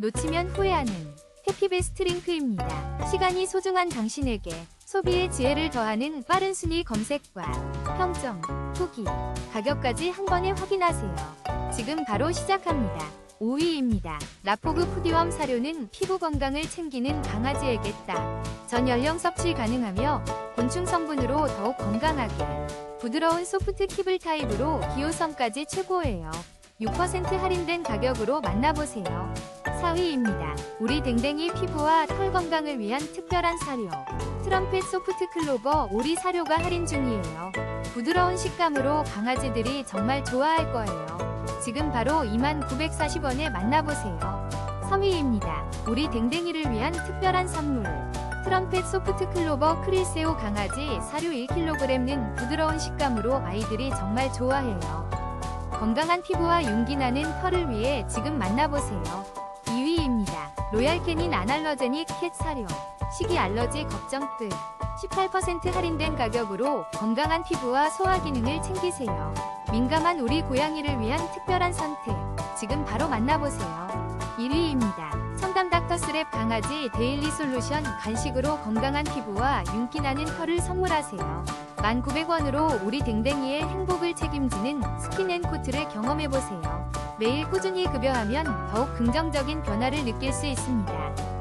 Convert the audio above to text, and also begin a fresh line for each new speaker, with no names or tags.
놓치면 후회하는 해피베스트 링크입니다. 시간이 소중한 당신에게 소비의 지혜를 더하는 빠른 순위 검색과 평점, 후기, 가격까지 한 번에 확인하세요. 지금 바로 시작합니다. 5위입니다. 라포그 푸디웜 사료는 피부 건강을 챙기는 강아지에게 딱. 전 연령 섭취 가능하며 곤충 성분으로 더욱 건강하게. 부드러운 소프트 키블 타입으로 기호성까지 최고예요. 6% 할인된 가격으로 만나보세요. 4위입니다. 우리 댕댕이 피부와 털 건강을 위한 특별한 사료. 트럼펫 소프트 클로버 오리 사료가 할인 중이에요. 부드러운 식감으로 강아지들이 정말 좋아할 거예요. 지금 바로 2940원에 만나보세요. 3위입니다. 우리 댕댕이를 위한 특별한 선물. 트럼펫 소프트 클로버 크릴세오 강아지 사료 1kg는 부드러운 식감으로 아이들이 정말 좋아해요. 건강한 피부와 윤기 나는 털을 위해 지금 만나보세요. 2위입니다. 로얄 캐닌 아날러제닉 캣 사료. 식이 알러지 걱정 끝. 18% 할인된 가격으로 건강한 피부와 소화 기능을 챙기세요. 민감한 우리 고양이를 위한 특별한 선택. 지금 바로 만나보세요. 1위입니다. 첨단 닥터스랩 강아지 데일리 솔루션 간식으로 건강한 피부와 윤기 나는 털을 선물하세요. 1,900원으로 우리 댕댕이의 행복을 책임지는 스킨앤코트를 경험해보세요. 매일 꾸준히 급여하면 더욱 긍정적인 변화를 느낄 수 있습니다.